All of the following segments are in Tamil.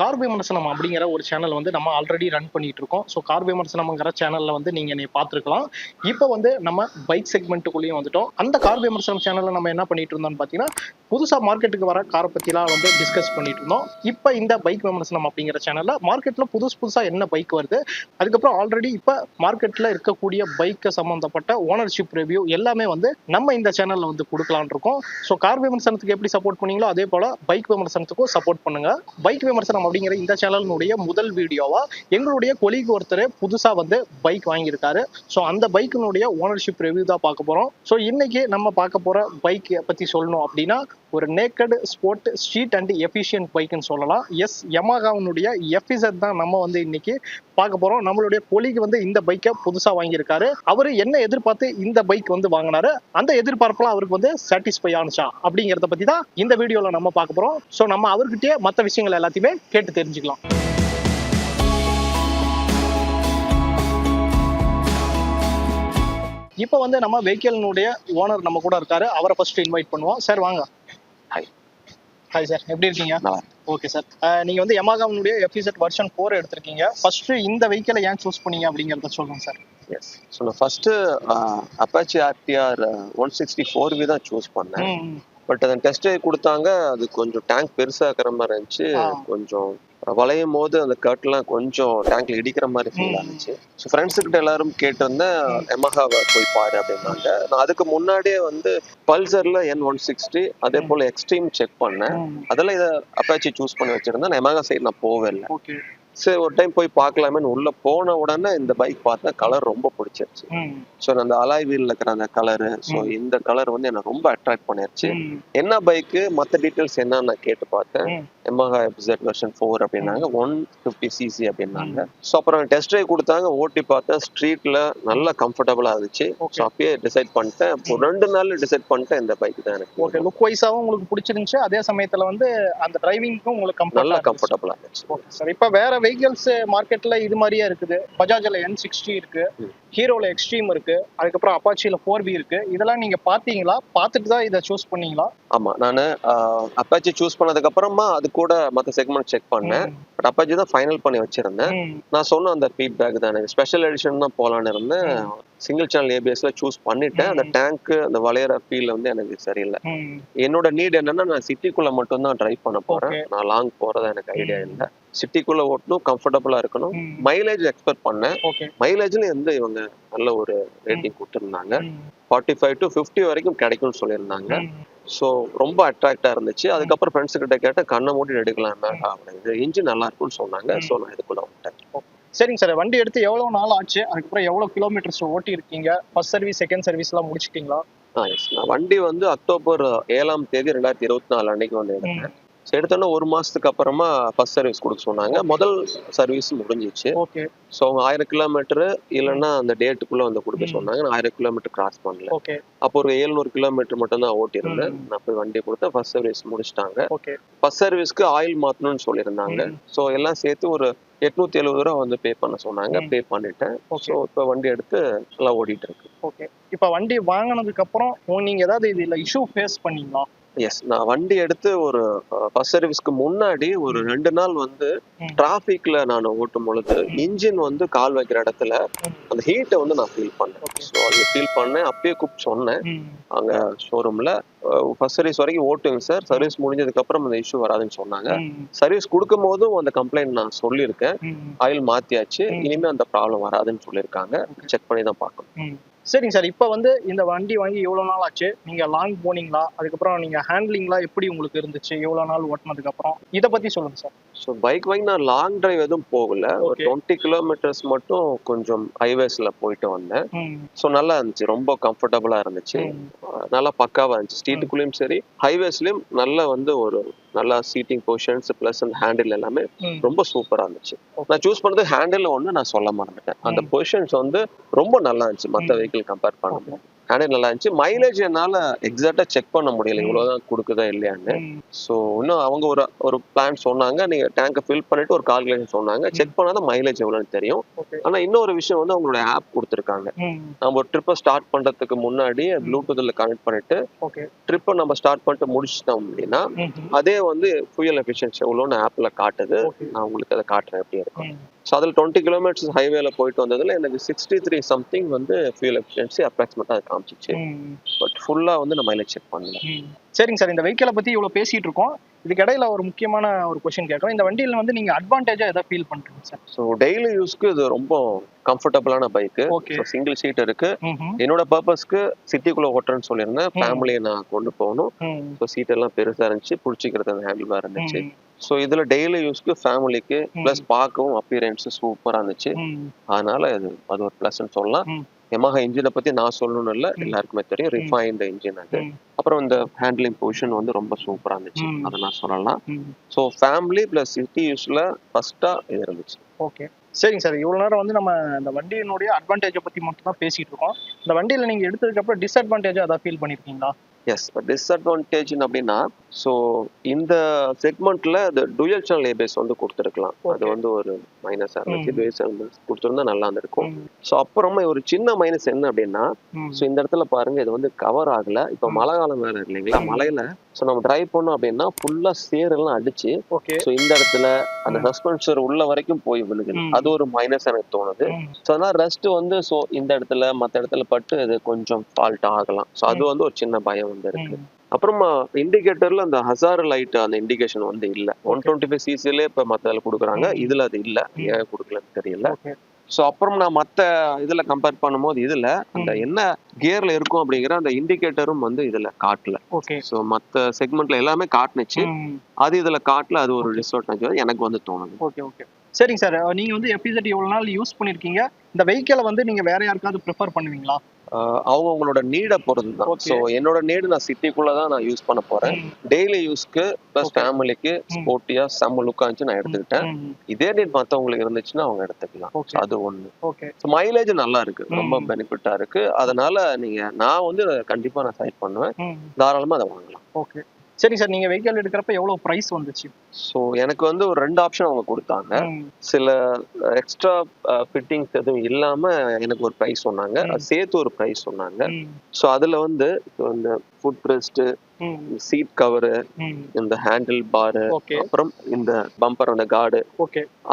கார் விமர்சனம் அப்படிங்கிற ஒரு சேனல் வந்து நம்ம ஆல்ரெடி ரன் பண்ணிட்டு இருக்கோம் ஸோ கார் விமர்சனம்ங்கிற சேனல்ல வந்து நீங்க என்னை பார்த்துருக்கலாம். இப்போ வந்து நம்ம பைக் செக்மெண்ட்டுக்குள்ளேயும் வந்துட்டோம். அந்த கார் விமர்சனம் சேனல்ல நம்ம என்ன பண்ணிட்டு இருந்தோம்னு பார்த்தீங்கன்னா புதுசா மார்க்கெட்டுக்கு வர காரை பத்திலாம் வந்து டிஸ்கஸ் பண்ணிட்டு இருந்தோம் இப்போ இந்த பைக் விமர்சனம் அப்படிங்கிற சேனல்ல மார்க்கெட்ல புதுசு புதுசா என்ன பைக் வருது அதுக்கப்புறம் ஆல்ரெடி இப்போ மார்க்கெட்ல இருக்கக்கூடிய பைக்கு சம்பந்தப்பட்ட ஓனர்ஷிப் ரிவ்யூ எல்லாமே வந்து நம்ம இந்த சேனல்ல வந்து கொடுக்கலாம்னு இருக்கோம் ஸோ கார் விமர்சனத்துக்கு எப்படி சப்போர்ட் பண்ணீங்களோ அதே போல பைக் விமர்சனத்துக்கும் சப்போர்ட் பண்ணுங்க. பைக் விமர்சனம் அப்படிங்கிற இந்த சேனலினுடைய முதல் வீடியோவா எங்களுடைய கொலிக்கு ஒருத்தர் புதுசா வந்து பைக் வாங்கியிருக்காரு. ஸோ அந்த பைக்கினுடைய ஓனர்ஷிப் ரிவ்யூ தான் பார்க்க போறோம். ஸோ இன்னைக்கு நம்ம பார்க்க போற பைக் பத்தி சொல்லணும் அப்படின்னா ஒரு naked sport street and efficient பைக்னு சொல்லலாம். எஸ் யமாகாவினுடைய எஃபிசட் தான் நம்ம வந்து இன்னைக்கு பார்க்க போறோம். நம்மளுடைய கொலிக்கு வந்து இந்த பைக்கை புதுசா வாங்கியிருக்காரு. அவரு என்ன எதிர்பார்த்து இந்த பைக் வந்து வாங்கினாரு? அந்த எதிர்பார்ப்புலாம் அவருக்கு வந்து சாட்டிஸ்ஃபை ஆனுச்சா? அப்படிங்கிறத பத்தி தான் இந்த வீடியோல நம்ம பார்க்க போறோம். ஸோ நம்ம அவர்கிட்டயே மற்ற விஷயங்கள் எல்லாத்தையுமே கேட்டு தெரிஞ்சுக்கலாம். இப்போ வந்து நம்ம வெஹிக்கிள்னுடைய ஓனர் நம்ம கூட இருக்காரு. அவரை ஃபர்ஸ்ட் இன்வைட் பண்ணுவோம். சார் வாங்க. ஹாய் ஹாய் சார் எப்படி இருக்கீங்க? ஓகே சார் நீங்க வந்து யமாகாவினுடைய எஃபிசெட் வெர்ஷன் ஃபோர் எடுத்திருக்கீங்க. ஃபர்ஸ்ட் இந்த வெஹிக்கிளை ஏன் சூஸ் பண்ணீங்க அப்படிங்கறத சொல்லுங்க sir yes so first Apache RTR one sixty four V தான் சூஸ் பண்ணேன். பட் அதன் டெஸ்ட் கொடுத்தாங்க. அது கொஞ்சம் டேங்க் பெருசா இருக்கிற மாதிரி இருந்துச்சு. கொஞ்சம் வளையும் போது அந்த கர்ட்லாம் கொஞ்சம் டேங்க்ல இடிக்கிற மாதிரி ஃபீல். ஆனிச்சு. ஸோ ஃப்ரெண்ட்ஸ் கிட்ட எல்லாரும் கேட்டிருந்தேன் எமஹாவை போய் பாரு அப்படின்னாங்க. நான் அதுக்கு முன்னாடியே வந்து பல்சர்ல என் ஒன் சிக்ஸ்டி அதே போல எக்ஸ்ட்ரீம் செக் பண்ணேன். அதெல்லாம் இதை அப்பாச்சி சூஸ் பண்ணி வச்சிருந்தேன். நான் எமஹா சைடு நான் போவே இல்லை ஓகே சரி ஒரு டைம் போய் பார்க்கலாமேன்னு உள்ள போன உடனே இந்த பைக் பார்த்தா கலர் ரொம்ப பிடிச்சிருச்சு. ஸோ அந்த அலாய் வீல்ல இருக்கிற அந்த கலரு ஸோ. இந்த கலர் வந்து என்ன ரொம்ப அட்ராக்ட் பண்ணிருச்சு. என்ன பைக்கு மற்ற டீட்டெயில்ஸ் என்ன நான் கேட்டு பார்த்தேன். எமஹா எஃப்செட் வெர்ஷன் ஃபோர் அப்படின்னாங்க ஒன் ஃபிஃப்டி சிசி அப்படின்னாங்க. ஸோ அப்புறம் டெஸ்ட் ட்ரைவ் கொடுத்தாங்க ஓட்டி பார்த்தேன் ஸ்ட்ரீட்ல நல்லா கம்ஃபர்டபுளா இருந்துச்சு. ஸோ அப்பயே டிசைட் பண்ணிட்டேன். ரெண்டு நாள்ல டிசைட் பண்ணிட்டேன் இந்த பைக் தான் எனக்கு ஓகே லுக் வைஸாவும் உங்களுக்கு பிடிச்சிருந்துச்சு. அதே சமயத்துல வந்து அந்த டிரைவிங்க்கும் உங்களுக்கு நல்லா கம்ஃபர்ட் கம்ஃபர்டபுளா இருந்துச்சு. சார் இப்போ வேற வெஹிக்கிள்ஸ் மார்க்கெட்ல இது மாதிரியே இருக்குது. பஜாஜ்ல என் சிக்ஸ்டி இருக்கு. ஹீரோல எக்ஸ்ட்ரீம் இருக்கு. அதுக்கப்புறம் அப்பாச்சியில ஃபோர் பி இருக்கு. இதெல்லாம் நீங்க பாத்தீங்களா? பார்த்துட்டு தான் இதை சூஸ் பண்ணீங்களா? ஆமா. நான் அப்பாச்சி சூஸ் பண்ணதுக்கு அப்புறமா அது கூட மற்ற செக்மெண்ட் செக் பண்ணேன். அப்பாச்சி தான் ஃபைனல் பண்ணி வச்சிருந்தேன். நான் சொன்ன அந்த ஃபீட்பேக் தான் எனக்கு ஸ்பெஷல் எடிஷன் தான் போலான்னு இருந்தேன் சிங்கிள் சேனல் ஏபிஎஸ்ல சூஸ் பண்ணிட்டேன் அந்த. டேங்க் அந்த வளையற ஃபீல் வந்து எனக்கு சரியில்லை. என்னோட நீட் என்னன்னா நான் சிட்டிக்குள்ள மட்டும் தான் டிரைவ் பண்ண போறேன். நான் லாங் போறதா எனக்கு ஐடியா. இல்லை சிட்டிக்குள்ள ஓட்டணும் கம்ஃபர்டபுளா இருக்கணும். மைலேஜ் எக்ஸ்பெக்ட் பண்ணேன் மைலேஜ்ல வந்து இவங்க நல்ல ஒரு ரேட்டிங் கொடுத்துருந்தாங்க. ஃபார்ட்டி ஃபைவ் டு ஃபிஃப்டி வரைக்கும் கிடைக்கும்னு சொல்லியிருந்தாங்க. ஸோ ரொம்ப அட்ராக்டா இருந்துச்சு. அதுக்கப்புறம் ஃப்ரெண்ட்ஸ் கிட்ட கேட்டேன் கண்ணை மூடி எடுக்கலாமே இது இன்ஜின் நல்லா இருக்கும்னு சொன்னாங்க. ஸோ நான் இதுக்குள்ள வந்துட்டேன். சரிங்க சார். வண்டி எடுத்து எவ்வளவு நாள் ஆச்சு? அதுக்கப்புறம் எவ்வளவு கிலோமீட்டர்ஸ் ஓட்டி இருக்கீங்க? ஃபர்ஸ்ட் சர்வீஸ் செகண்ட் சர்வீஸ் எல்லாம் முடிச்சிட்டீங்களா? வண்டி வந்து அக்டோபர் ஏழாம் தேதி ரெண்டாயிரத்தி இருபத்தி நாலு அன்னைக்கு வந்து எடுத்தேன். ஸோ எடுத்தோன்னே ஒரு மாசத்துக்கு அப்புறமா ஃபர்ஸ்ட் சர்வீஸ் கொடுக்க சொன்னாங்க. முதல் சர்வீஸ் முடிஞ்சிச்சு. ஓகே ஸோ அவங்க ஆயிரம் கிலோமீட்டர் இல்லைன்னா அந்த டேட்டுக்குள்ள வந்து கொடுக்க. சொன்னாங்க. நான் ஆயிரம் கிலோமீட்டர் கிராஸ் பண்ணல. ஓகே அப்போ ஒரு எழுநூறு கிலோமீட்டர் மட்டும் தான் ஓட்டியிருந்தேன். நான் போய் வண்டி கொடுத்தேன். ஃபர்ஸ்ட் சர்வீஸ் முடிச்சிட்டாங்க. ஓகே ஃபர்ஸ்ட் சர்வீஸ்க்கு ஆயில் மாத்தணும்னு சொல்லியிருந்தாங்க. ஸோ எல்லாம் சேர்த்து ஒரு எட்நூத்தி எழுபது ரூபா வந்து பே பண்ண சொன்னாங்க. பே பண்ணிட்டேன். ஸோ இப்போ வண்டி எடுத்து நல்லா ஓடிட்டு இருக்கு. ஓகே இப்போ வண்டி வாங்கினதுக்கு அப்புறம் நீங்க ஏதாவது இதுல இஷ்யூ ஃபேஸ் பண்ணீங்களா? எஸ் நான் வண்டி எடுத்து ஒரு ஃபர்ஸ்ட் சர்வீஸ்க்கு முன்னாடி ஒரு ரெண்டு நாள் வந்து. டிராஃபிக்ல நான் ஓட்டும் பொழுது இன்ஜின் வந்து கால் வைக்கிற இடத்துல. அந்த ஹீட்டை வந்து நான் ஃபீல் பண்ணேன். ஸோ அது ஃபீல் பண்ணேன் அப்பயே கூப்பிட்டு சொன்னேன். அங்க ஷோரூம்ல ஃபர்ஸ்ட் சர்வீஸ் வரைக்கும் ஓட்டுங்க சார் சர்வீஸ் முடிஞ்சதுக்கு அப்புறம் அந்த இஷ்யூ வராதுன்னு சொன்னாங்க. சர்வீஸ் கொடுக்கும் போதும் அந்த கம்ப்ளைண்ட் நான் சொல்லியிருக்கேன். ஆயில் மாத்தியாச்சு. இனிமே அந்த ப்ராப்ளம் வராதுன்னு சொல்லியிருக்காங்க. செக் பண்ணி தான் பார்க்கணும். சரிங்க சார். இப்போ வந்து இந்த வண்டி வாங்கி எவ்வளோ நாள் ஆச்சு. நீங்கள் லாங் போனீங்களா? அதுக்கப்புறம் நீங்க ஹேண்ட்லிங்லாம் எப்படி உங்களுக்கு இருந்துச்சு? எவ்வளோ நாள் ஓட்டினதுக்கப்புறம் இதை பற்றி சொல்லுங்கள் சார். ஸோ பைக் வாங்கி நான் லாங் டிரைவ் எதுவும் போகல ஒரு. டுவெண்ட்டி கிலோமீட்டர்ஸ் மட்டும் கொஞ்சம் ஹைவேஸ்ல போயிட்டு வந்தேன். ஸோ நல்லா இருந்துச்சு ரொம்ப கம்ஃபர்டபுளா இருந்துச்சு நல்லா பக்காவா இருந்துச்சு ஸ்ட்ரீட்டுக்குள்ளேயும் சரி ஹைவேஸ்லயும் நல்ல வந்து ஒரு நல்லா சீட்டிங் பொசிஷன்ஸ் ப்ளஸ் அந்த ஹேண்டில் எல்லாமே. ரொம்ப சூப்பரா இருந்துச்சு. நான் சூஸ் பண்ணது ஹேண்டில் ஒன்று நான் சொல்ல மறந்துட்டேன் அந்த. பொசிஷன்ஸ் வந்து ரொம்ப நல்லா இருந்துச்சு மற்ற. வெஹிக்கிள் கம்பேர் பண்ணும்போது ஹேண்டில் நல்லா இருந்துச்சு. மைலேஜ் என்னால எக்ஸாக்டா செக் பண்ண முடியல. இவ்வளவுதான் கொடுக்குதா இல்லையான்னு. ஸோ இன்னும் அவங்க ஒரு ஒரு பிளான் சொன்னாங்க. நீங்க டேங்கை ஃபில் பண்ணிட்டு ஒரு கால்குலேஷன் சொன்னாங்க. செக் பண்ணாதான் மைலேஜ் எவ்வளோன்னு தெரியும். ஆனா இன்னொரு விஷயம் வந்து அவங்களோட ஆப் கொடுத்துருக்காங்க. நம்ம ஒரு ட்ரிப்பை ஸ்டார்ட் பண்றதுக்கு முன்னாடி ப்ளூடூத்ல கனெக்ட் பண்ணிட்டு ட்ரிப்பை நம்ம ஸ்டார்ட் பண்ணிட்டு முடிச்சிட்டோம் அப்படின்னா அதே வந்து ஃபியூயல் எஃபிஷியன்சி எவ்வளோன்னு ஆப்ல காட்டுது. நான் உங்களுக்கு அதை காட்டுறேன். எப்படி இருக்கும் ஸோ அதில் டுவெண்ட்டி கிலோமீட்டர்ஸ் ஹைவேல போயிட்டு வந்ததுல எனக்கு சிக்ஸ்டி த்ரீ சம்திங் வந்து ஃபியூல் எஃபிஷியன்சி அப்ராக்சிமேட்டாக அது காமிச்சிச்சு. பட் ஃபுல்லாக வந்து நான் மைலேஜ் செக் பண்ணல. சரிங்க சார் இந்த வெஹிக்கிளை பத்தி இவ்வளவு பேசிட்டு இருக்கோம். இதுக்கு இடையில ஒரு முக்கியமான ஒரு கொஸ்டின் கேட்கறோம். இந்த வண்டியில வந்து நீங்க அட்வான்டேஜா எதை ஃபீல் பண்றீங்க சார்? ஸோ டெய்லி யூஸ்க்கு இது ரொம்ப கம்ஃபர்டபுளான பைக்கு ஓகே சிங்கிள் சீட் இருக்கு. என்னோட பர்பஸ்க்கு சிட்டிக்குள்ள ஓட்டுறேன்னு சொல்லியிருந்தேன். ஃபேமிலியை நான் கொண்டு போகணும். ஸோ சீட் எல்லாம் பெருசா இருந்துச்சு. பிடிச்சிக்கிறது அந்த ஹேண்டில் பார் இருந்துச்சு ஸோ இதுல டெய்லி யூஸ்க்கு ஃபேமிலிக்கு. ப்ளஸ் பார்க்கவும் அப்பியரன்ஸ் சூப்பரா இருந்துச்சு. அதனால இது அது ஒரு ப்ளஸ்ன்னு சொல்லலாம். ம். எமஹா இன்ஜினை பத்தி நான் சொல்லணும்னு இல்லை. எல்லாருக்குமே தெரியும். ரிஃபைன்டு இன்ஜின் அது. அப்புறம் இந்த ஹேண்ட்லிங் பொசிஷன் வந்து ரொம்ப சூப்பரா இருந்துச்சு. அதை நான் சொல்லலாம். ஸோ ஃபேமிலி ப்ளஸ் சிட்டி யூஸ்ல ஃபர்ஸ்டா இது இருந்துச்சு. ஓகே சரிங்க சார். இவ்வளவு நேரம் வந்து நம்ம இந்த வண்டியினுடைய அட்வான்டேஜை பத்தி மட்டும் தான் பேசிட்டு இருக்கோம். இந்த வண்டியில நீங்க எடுத்ததுக்கு அப்புறம் டிஸ்அட்வான்டேஜா அதான் ஃபீல் பண்ணிருக்கீங்களா? எஸ் டிஸ்அட்வான்டேஜ் அப்படின்னா ஸோ இந்த செக்மெண்ட்ல அது டுயல் சேனல் ஏபிஎஸ் வந்து கொடுத்துருக்கலாம் அது. வந்து ஒரு மைனஸாக இருந்துச்சு. டுயல் சேனல் கொடுத்துருந்தா நல்லா இருந்திருக்கும் ஸோ அப்புறமா ஒரு சின்ன மைனஸ் என்ன அப்படின்னா ஸோ இந்த இடத்துல பாருங்க இது வந்து கவர் ஆகல இப்போ. மழை காலம் வேற இல்லைங்களா. மழையில ஸோ நம்ம டிரைவ் பண்ணோம் அப்படின்னா ஃபுல்லா சேரெல்லாம் அடிச்சு ஓகே ஸோ இந்த இடத்துல அந்த. சஸ்பென்சர் உள்ள வரைக்கும் போய் விழுகுது. அது ஒரு மைனஸ் எனக்கு தோணுது ஸோ அதனால ரெஸ்ட் வந்து ஸோ இந்த இடத்துல மற்ற இடத்துல பட்டு அது கொஞ்சம் ஃபால்ட் ஆகலாம் ஸோ அது. வந்து ஒரு சின்ன பயம் வந்து இருக்கு ம், அப்புறமா இண்டிகேட்டர்ல அந்த ஹசார் லைட் அந்த இண்டிகேஷன் வந்து இல்ல. ஒன். டுவெண்ட்டி ஃபைவ் சிசிலே இப்போ மற்ற கொடுக்குறாங்க. இதுல அது இல்ல. ஏன் கொடுக்கலன்னு தெரியல. ஸோ அப்புறம் நான் மற்ற இதுல கம்பேர் பண்ணும்போது இதுல அந்த. என்ன கியர்ல இருக்கும் அப்படிங்கிற அந்த இண்டிகேட்டரும் வந்து இதுல காட்டல. ஓகே ஸோ மற்ற செக்மெண்ட்ல எல்லாமே காட்டுனுச்சு. அது இதுல காட்டல. அது ஒரு டிஸ்அட்வான்டேஜ் எனக்கு வந்து தோணுது. ஓகே ஓகே சரிங்க சார். நீங்க வந்து எபிசெட் எவ்வளவு நாள் யூஸ் பண்ணிருக்கீங்க? இந்த வெஹிக்கிளை வந்து நீங்க வேற யாருக்காவது ப்ரிஃபர் பண்ணுவீங்களா? அவங்க அவங்களோட நீடை பொறுத்து தான். ஸோ என்னோட நீடு நான் சிட்டிக்குள்ள தான் நான் யூஸ் பண்ண போறேன். டெய்லி யூஸ்க்கு ப்ளஸ். ஃபேமிலிக்கு ஸ்போர்ட்டியா செம்ம லுக்கா இருந்துச்சு நான் எடுத்துக்கிட்டேன். இதே நீட் மத்தவங்களுக்கு இருந்துச்சுன்னா அவங்க எடுத்துக்கலாம். அது ஒண்ணு. ஸோ மைலேஜ் நல்லா இருக்கு. ரொம்ப. பெனிஃபிட்டா இருக்கு. அதனால நீங்க நான் வந்து கண்டிப்பா நான் சைட் பண்ணுவேன். தாராளமா அதை வாங்கலாம். ஓகே சரிங்க சார் நீங்க வெஹிக்கிள் எடுக்கிறப்ப எவ்வளவு பிரைஸ் வந்துச்சு? ஸோ எனக்கு வந்து ஒரு ரெண்டு ஆப்ஷன் அவங்க கொடுத்தாங்க. சில எக்ஸ்ட்ரா ஃபிட்டிங்ஸ் எதுவும் இல்லாம எனக்கு ஒரு ப்ரைஸ் சொன்னாங்க. சேர்த்து ஒரு ப்ரைஸ் சொன்னாங்க. ஸோ அதுல வந்து இந்த ஃபுட் ரெஸ்ட் ம், சீட் கவரு இந்த ஹேண்டில் பாரு அப்புறம் இந்த பம்பர் அந்த கார்டு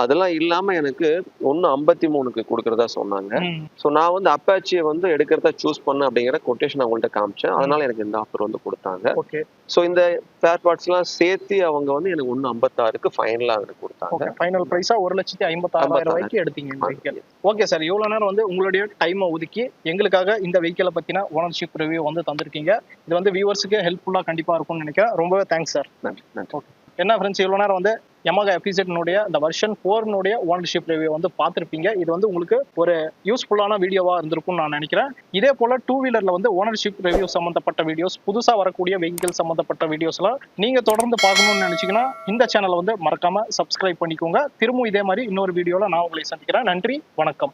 அதெல்லாம் இல்லாம எனக்கு ஒன்னு ஐம்பத்தி மூணுக்கு கொடுக்கறதா சொன்னாங்க. ஸோ நான் வந்து அப்பாச்சியை வந்து எடுக்கிறதா சூஸ் பண்ண அப்படிங்கிற கொட்டேஷன் அவங்கள்ட்ட காமிச்சேன். அதனால எனக்கு இந்த ஆஃபர் வந்து கொடுத்தாங்க. ஓகே. ஸோ இந்த ஸ்பேர் பார்ட்ஸ்லாம் சேர்த்து அவங்க வந்து எனக்கு ஒன்று ஐம்பத்தாறுக்கு ஃபைனலாக எனக்கு கொடுத்தாங்க. ஃபைனல் பிரைஸா ஒரு லட்சத்தி ஐம்பத்தாறாயிரம் ஐம்பத்தாறு. ரூபாய்க்கு எடுத்தீங்க ஓகே சார். இவ்வளவு நேரம் வந்து உங்களுடைய டைமை ஒதுக்கி எங்களுக்காக இந்த வெஹிக்கிளை பத்தின ஓனர்ஷிப் ரிவ்யூ வந்து தந்திருக்கீங்க. இது வந்து வியூவர்ஸுக்கு ஹெல்ப்ஃபுல்லா கண்டிப்பா இருக்கும்னு நினைக்கிறேன். ரொம்பவே தேங்க்ஸ் சார் நன்றி நன்றி. என்ன ஃப்ரெண்ட்ஸ் இவ்வளோ நேரம் வந்து Yamaha எஃபிசெட்னுடைய இந்த வெர்ஷன் ஃபோர்னுடைய ஓனர்ஷிப் ரிவ்யூ வந்து பார்த்துருப்பீங்க. இது வந்து உங்களுக்கு ஒரு யூஸ்ஃபுல்லான வீடியோவாக இருந்திருக்கும்னு நான் நினைக்கிறேன். இதே போல் டூ வீலரில் வந்து ஓனர்ஷிப் ரிவ்யூ சம்மந்தப்பட்ட வீடியோஸ் புதுசாக வரக்கூடிய வெஹிக்கிள் சம்மந்தப்பட்ட வீடியோஸ்லாம் நீங்கள் தொடர்ந்து பார்க்கணும்னு நினச்சிங்கன்னா இந்த சேனலை வந்து மறக்காமல் சப்ஸ்கிரைப் பண்ணிக்கோங்க. திரும்பவும் இதே மாதிரி இன்னொரு வீடியோவில் நான் உங்களை சந்திக்கிறேன். நன்றி வணக்கம்.